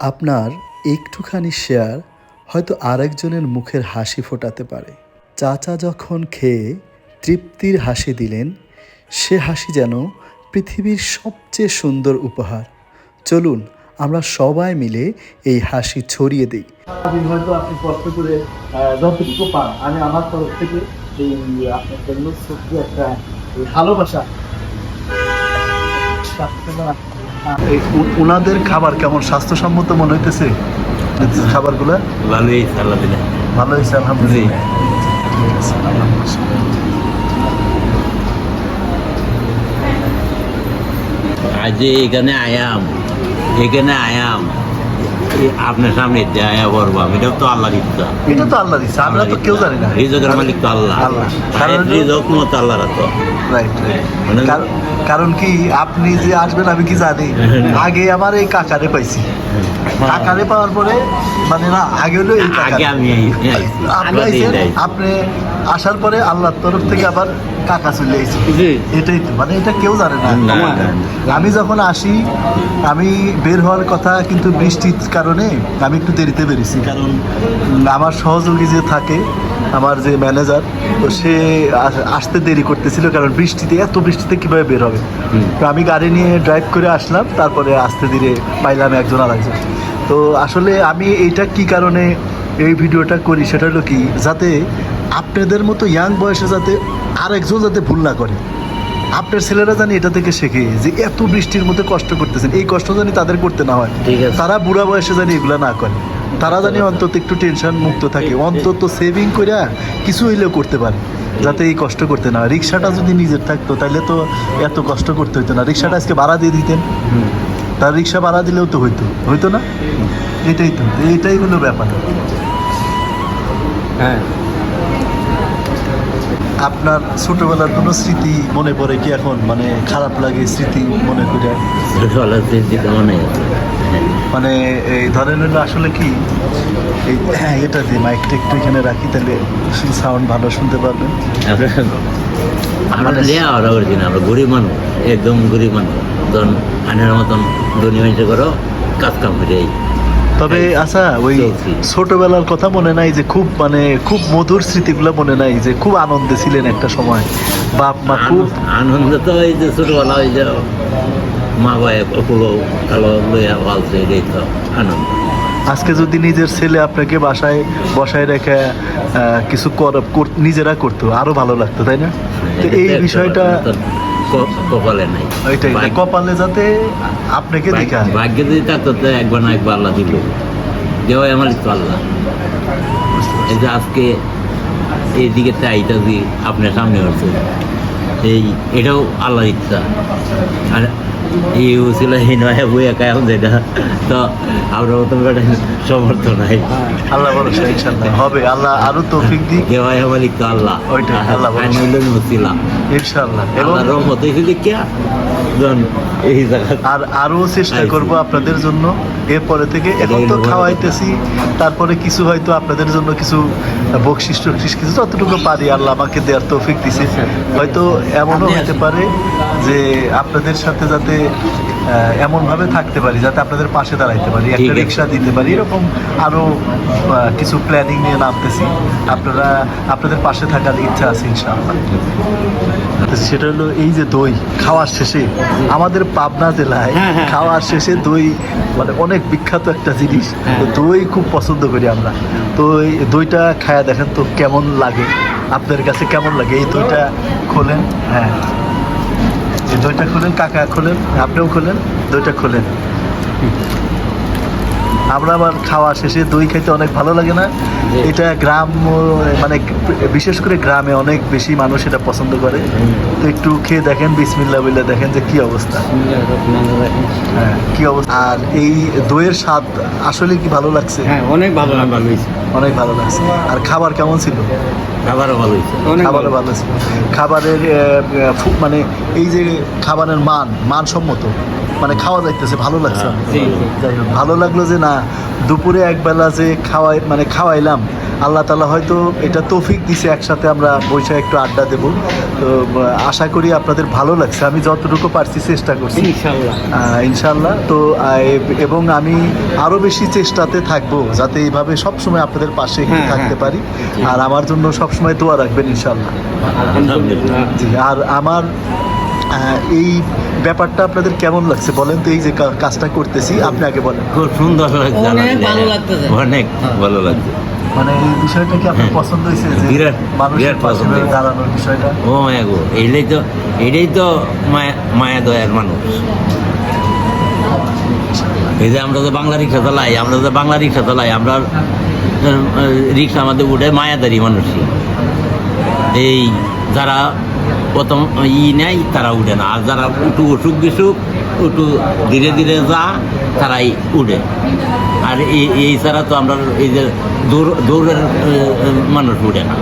আপনার একটুখানি শেয়ার হয়তো আরেকজনের মুখের হাসি ফোটাতে পারে। চাচা যখন খেয়ে তৃপ্তির হাসি দিলেন, সে হাসি যেন পৃথিবীর সবচেয়ে সুন্দর উপহার। চলুন, আমরা সবাই মিলে এই হাসি ছড়িয়ে দিই। আমি হয়তো আপনি কষ্ট করে যতটুকু পান, আমি আমার তরফ থেকে এই আপনার জন্য ছোট্ট একটা ভালোবাসা। এই উ- খাবার কেমন? স্বাস্থ্যসম্মত মনে হইতেছে? খাবারগুলো? ভালোই আল্লাহ দিলে ভালো হয়েছে আলহামদুলিল্লাহ। আলহামদুলিল্লাহ। আজ এখানে আয়াম। এখানে আয়াম। আপনার সামনে যে আয়া বলবাম এটা তো আল্লাহর ইচ্ছা। এটা তো আমরা তো কেউ জানি না। রিজকের মালিক তো আল্লাহ। কারণ রিজক মতো আল্লাহর তো রাইট মানে- কারণ কি আপনি যে আসবেন আমি কি জানি? আগে আমার এই কাকারে পাইছি। কাকারে পাওয়ার পরে মানে না আগে হলো এই আগে আমি। আপনি দিয়ে দেয়। আসার পরে আল্লাহর তরফ থেকে আবার কাকা চলে এটাই তো মানে এটা কেউ জানে না। আমি যখন আসি আমি বের হওয়ার কথা কিন্তু বৃষ্টির কারণে আমি একটু দেরিতে বেরিয়েছি কারণ আমার সহযোগী যে থাকে আমার যে ম্যানেজার তো সে আস- আসতে দেরি করতেছিল কারণ বৃষ্টিতে এত বৃষ্টিতে কীভাবে বের হবে? তো আমি গাড়ি নিয়ে ড্রাইভ করে আসলাম তারপরে আস্তে ধীরে পাইলাম একজন আর একজন তো আসলে আমি এইটা কি কারণে এই ভিডিওটা করি সেটা হলো কি যাতে আপনাদের মতো ইয়াং বয়সে যাতে আরেকজন যাতে ভুল না করে। আপনার ছেলেরা জানি এটা থেকে শেখে যে এত বৃষ্টির মধ্যে কষ্ট করতেছেন। এই কষ্ট জানি তাদের করতে না হয়। তারা বুড়া বয়সে জানি এগুলো না করে। তারা জানি অন্তত একটু টেনশন মুক্ত থাকে। অন্তত সেভিং করে কিছু হইলেও করতে পারে। যাতে এই কষ্ট করতে না রিক্সাটা যদি নিজের থাকতো তাহলে তো এত কষ্ট করতে হতো না। রিক্সাটা আজকে ভাড়া দিয়ে দিতেন। তার রিক্সা ভাড়া দিলেও তো হইতো। হইতো না? এটাই তো। এটাই হলো ব্যাপার। হ্যাঁ। আপনার ছোটবেলার কোনো স্মৃতি মনে পড়ে কি এখন? মানে খারাপ লাগে স্মৃতি মনে করে? ছোটবেলা চিন্তিত মনে মানে এই ধরেন আসলে কি? এই হ্যাঁ এটা দিয়ে মাইকটা একটু এখানে রাখি তাহলে সাউন্ড ভালো শুনতে পারবেন। আমরা- লিয়া ওরা করছি আমরা গরিব মানুষ একদম গরিব মানুষ। তখন আনের মতন ধনী মানুষ করো কাজ কাম করে। তবে আচ্ছা ওই। ছোটবেলার কথা মনে নাই যে খুব মানে খুব মধুর স্মৃতিগুলো মনে নাই যে খুব আনন্দে ছিলেন একটা সময়। বাপ মা খুব আনন্দ- তো এই যে ছোটবেলা ওই যে মা বাবা কালো লইয়া তো আনন্দ। আজকে যদি নিজের ছেলে আপনাকে বাসায় বসায় রেখে কিছু নিজেরা করতো আরও ভালো লাগতো তাই না? তো এই বিষয়টা কপালে নাই। ওইটাই কপালে যাতে আপনাকে দেখা ভাগ্যে যদি থাকতো তো একবার না একবার আল্লাহ দিল। দেওয়াই আমার তো আল্লাহ। এই যে আজকে এইদিকে চাইটা যে আপনার সামনে হচ্ছে এই এটাও আল্লাহ ইচ্ছা। আর এই ছিল এই নয় বই একা এখন যেটা তো আমরা বেটা সমর্থ নাই। আল্লাহ ভরসা ইনশাল্লাহ হবে আল্লাহ আরও তৌফিক দেওয়াই আমার লিখতো আল্লাহ। ওইটাই, আল্লাহ মুসিলা ইনশাল্লাহ রহমত দেখিয়া যখন এই জায়গা। আর আরও চেষ্টা। করব আপনাদের জন্য। এরপরে থেকে এখন তো খাওয়াইতেছি। তারপরে কিছু হয়তো আপনাদের জন্য কিছু বকশিস টকশিস কিছু যতটুকু পারি আল্লাহ আমাকে দেওয়ার তৌফিক দিছে। হয়তো এমনও হতে পারে যে আপনাদের সাথে যাতে আহ, এমনভাবে থাকতে পারি যাতে আপনাদের পাশে দাঁড়াইতে পারি একটা রিক্সা দিতে পারি এরকম আরও কিছু প্ল্যানিং নিয়ে নামতেছি। আপনারা আপনাদের পাশে থাকার ইচ্ছা আছে ইনশাআল্লাহ। সেটা হলো এই যে দই খাওয়ার শেষে আমাদের পাবনা জেলায় হ্যাঁ, হ্যাঁ। খাওয়ার শেষে দই মানে অনেক বিখ্যাত একটা জিনিস। হ্যাঁ। দই খুব পছন্দ করি আমরা। তো এই দইটা খায়া দেখেন তো কেমন লাগে? আপনার কাছে কেমন লাগে? এই দইটা খোলেন? হ্যাঁ। দইটা খোলেন কাকা খোলেন আপনিও খোলেন দইটা খোলেন। আমরা আবার খাওয়া শেষে দই খেতে অনেক ভালো লাগে না? এটা গ্রাম মানে বিশেষ করে গ্রামে অনেক বেশি মানুষ এটা পছন্দ করে। তো একটু খেয়ে দেখেন বিসমিল্লা বলে দেখেন যে কি অবস্থা। হ্যাঁ কি অবস্থা। আর এই দইয়ের স্বাদ আসলে কি ভালো লাগছে? হ্যাঁ অনেক ভালো অনেক ভালো লাগছে। আর খাবার কেমন ছিল? খাবারও ভালো খাবারও ভালো খাবারের মানে এই যে খাবারের মান মানসম্মত মানে খাওয়া যাইতেছে ভালো লাগছে হ্যাঁ। যাই হোক ভালো লাগল যে না দুপুরে একবেলা যে খাওয়াই মানে খাওয়াইলাম আল্লাহ তালা হয়তো এটা তৌফিক দিছে একসাথে আমরা বৈশা একটু আড্ডা দেব। তো আশা করি আপনাদের ভালো লাগছে। আমি যতটুকু পারছি চেষ্টা করছি। ইনশাল্লাহ তো এবং আমি আরও বেশি চেষ্টাতে থাকব যাতে এইভাবে সবসময় আপনাদের পাশে হ্যাঁ, থাকতে হ্যাঁ। পারি। আর আমার জন্য সবসময় দোয়া রাখবেন ইনশাল্লাহ জি আর আমার এই ব্যাপারটা আপনাদের কেমন লাগছে বলেন তো? এই যে কাজটা করতেছি আপনি আগে বলেন। খুব সুন্দর লাগছে। অনেক ভালো লাগতেছে। অনেক ভালো লাগছে। মানে এই বিষয়টা কি আপনার পছন্দ হয়েছে যে বিরাট- বিরাট পছন্দ দাঁড়ানোর বিষয়টা? ও মায়া গো এইটাই তো এটাই তো মায়া মায়া দয়ার মানুষ। এই যে আমরা যে বাংলা রিক্সা চালাই আমরা যে বাংলা রিক্সা চালাই আমরা রিক্সা আমাদের উঠে মায়াদারি মানুষই এই যারা প্রথম ই নেয় তারা উঠে না। আর যারা একটু অসুখ বিসুখ একটু ধীরে ধীরে যা, তারাই উঠে আর এই ছাড়া তো আমরা এই যে দৌড় দৌড়ের মানুষ উঠে না।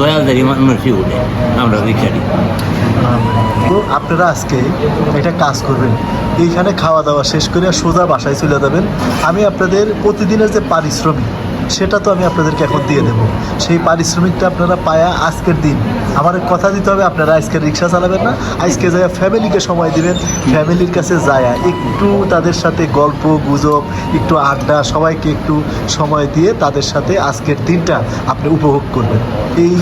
দয়ালদারি মানুষই উঠে আমরা রিক্সাটি তো আপনারা আজকে একটা কাজ করবেন। এইখানে খাওয়া দাওয়া শেষ করে সোজা বাসায় চলে যাবেন। আমি আপনাদের প্রতিদিনের যে পারিশ্রমিক, সেটা তো আমি আপনাদেরকে এখন দিয়ে দেবো। সেই পারিশ্রমিকটা আপনারা পায়া আজকের দিন আমার কথা দিতে হবে, আপনারা আজকে রিক্সা চালাবেন না। আজকে যায় ফ্যামিলিকে সময় দিবেন ফ্যামিলির কাছে যায় একটু তাদের সাথে গল্প, গুজব, একটু আড্ডা, সবাইকে একটু সময় দিয়ে তাদের সাথে আজকের দিনটা আপনি উপভোগ করবেন। এই,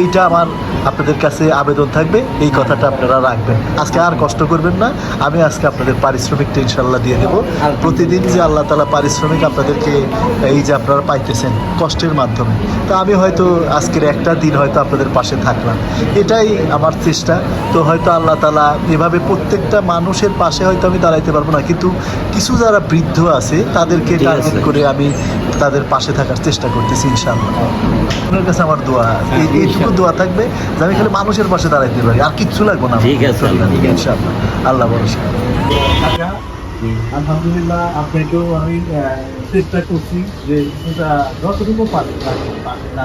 এইটা আমার আপনাদের কাছে আবেদন থাকবে, এই কথাটা আপনারা রাখবেন। আজকে আর কষ্ট করবেন না, আমি আজকে আপনাদের পারিশ্রমিকটা ইনশাল্লাহ দিয়ে দেবো। প্রতিদিন যে আল্লাহ তালা পারিশ্রমিক আপনাদেরকে এই যে আপনারা পাইতেছেন কষ্টের মাধ্যমে। তা আমি হয়তো আজকের একটা দিন হয়তো আপনাদের পাশে থাকলাম। এটাই আমার চেষ্টা। তো হয়তো আল্লাহ তালা এভাবে প্রত্যেকটা মানুষের পাশে হয়তো আমি দাঁড়াইতে পারব না। কিন্তু কিছু যারা বৃদ্ধ আছে তাদেরকে টার্গেট করে আমি তাদের পাশে থাকার চেষ্টা করতেছি ইনশাআল্লাহ। আপনার কাছে আমার দোয়া। এইটুকু দোয়া থাকবে যে আমি খালি মানুষের পাশে দাঁড়াইতে পারি। আর কিচ্ছু লাগবে না। ইনশাআল্লাহ। আল্লাহ ভরসা। আলহামদুলিল্লাহ আপনাকেও আমি আহ, চেষ্টা করছি যে যতটুকু পারি পারি না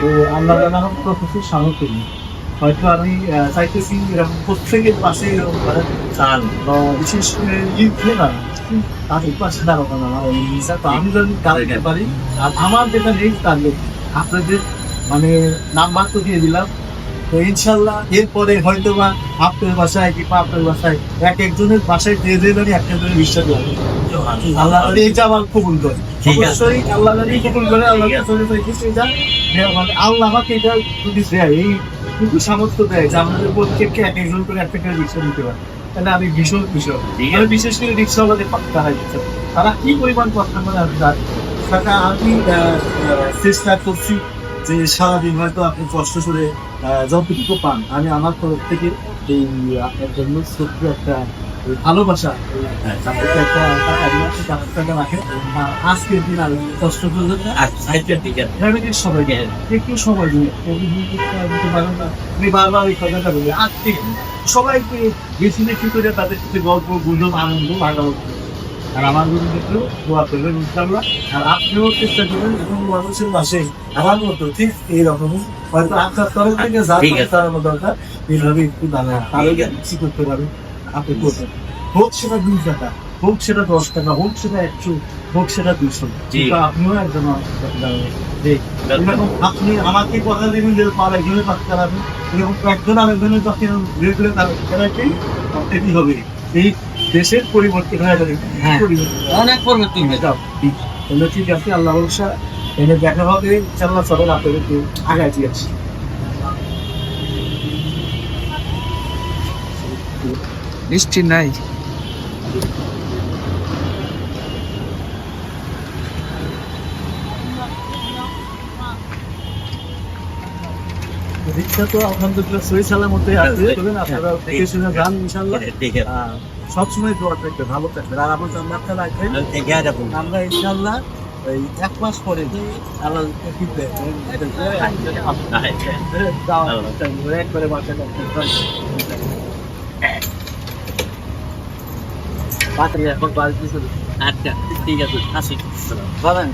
তো আল্লাহ জানা হোক প্রফেসর। হয়তো আমি চাইতেছি এরকম প্রত্যেকের পাশে বা বিশেষ করে তাদের পাশে দাঁড়ানো আমার। তো আমি যদি দাঁড়াতে পারি, আর আমার যেটা নেই টার্গেট আপনাদের মানে নাম্বার তো দিয়ে দিলাম তো ইনশাল্লাহ এরপরে হয়তো বা আপনার বাসায় কিংবা আপনার বাসায় এক একজনের বাসায় যে যে জানি এক একজনের বিশ্বাস লাগে। আল্লাহ জানি এটা আমার কবুল করে। ঠিক অবশ্যই আল্লাহ জানি কবুল করে আল্লাহ এটা আল্লাহ আমাকে এটা যদি দেয় এই কিন্তু সামর্থ্য দেয় যে আমাদের প্রত্যেককে এক একজন করে একটা করে রিক্সা দিতে পারে তাহলে আমি ভীষণ ভীষণ আমি বিশেষ করে রিক্সা আমাদের পাত্তা হারিয়েছে তারা কি পরিমাণ কথা মানে আমি জানি আমি চেষ্টা করছি যে সারাদিন হয়তো আপনি কষ্ট করে যতটুকু পান আমি আমার তরফ থেকে এই জন্য ছোট্ট একটা ভালোবাসা আপনাকে একটা টাকা আজকের দিন আর কষ্ট না। আচ্ছা ফ্যামিলির সবাইকে একটু সময় দিন আমি বারবার এই কথাটা বলি আজকে সবাইকে বেশি বেশি করে তাদের সাথে গল্প গুজব আনন্দ লাগানো আর আমার জন্য একটু দোয়া করবেন ইনশাল্লাহ আর আপনিও চেষ্টা করবেন এবং মানুষের পাশে আমার মতো ঠিক এইরকমই হয়তো আপনার তরফ থেকে যা। দাঁড়ানো দরকার। এইভাবে একটু দাঁড়া তাহলে কিছু করতে পারবেন আপনি করবেন। হোক সেটা দুই টাকা হোক সেটা দশ টাকা হোক সেটা একশো হোক সেটা দুশো। আপনিও একজন আপনি আমাকে কথা দেবেন যে পাল একজনের পাশে এরকম একজন আরেকজনের রেগুলার দাঁড়াবেন এটি হবে। এই দেশের পরিবর্তন হয়ে যাবে। হ্যাঁ। পরিবর্তন। অনেক পরিবর্তন যাও, ঠিক ঠিক আছে আল্লাহ দেখা হবে চাল্লা আগায় দিয়ে আসি মিষ্টি নাই। রিক্সা তো আলহামদুলিল্লাহ সহি সালামতে আছে। তবেন আপনারা দেখে শুনে যান ইনশাল্লাহ সবসময় দোয়া থাকবে ভালো থাকবেন। আর আমার জান্নাতটা রাখবেন আমরা ইনশাল্লাহ এই এক মাস পরে আল্লাহ ফিরবে একবারে বাসায় পাত্রে এখন বাড়ি আচ্ছা ঠিক আছে আসি। বলেন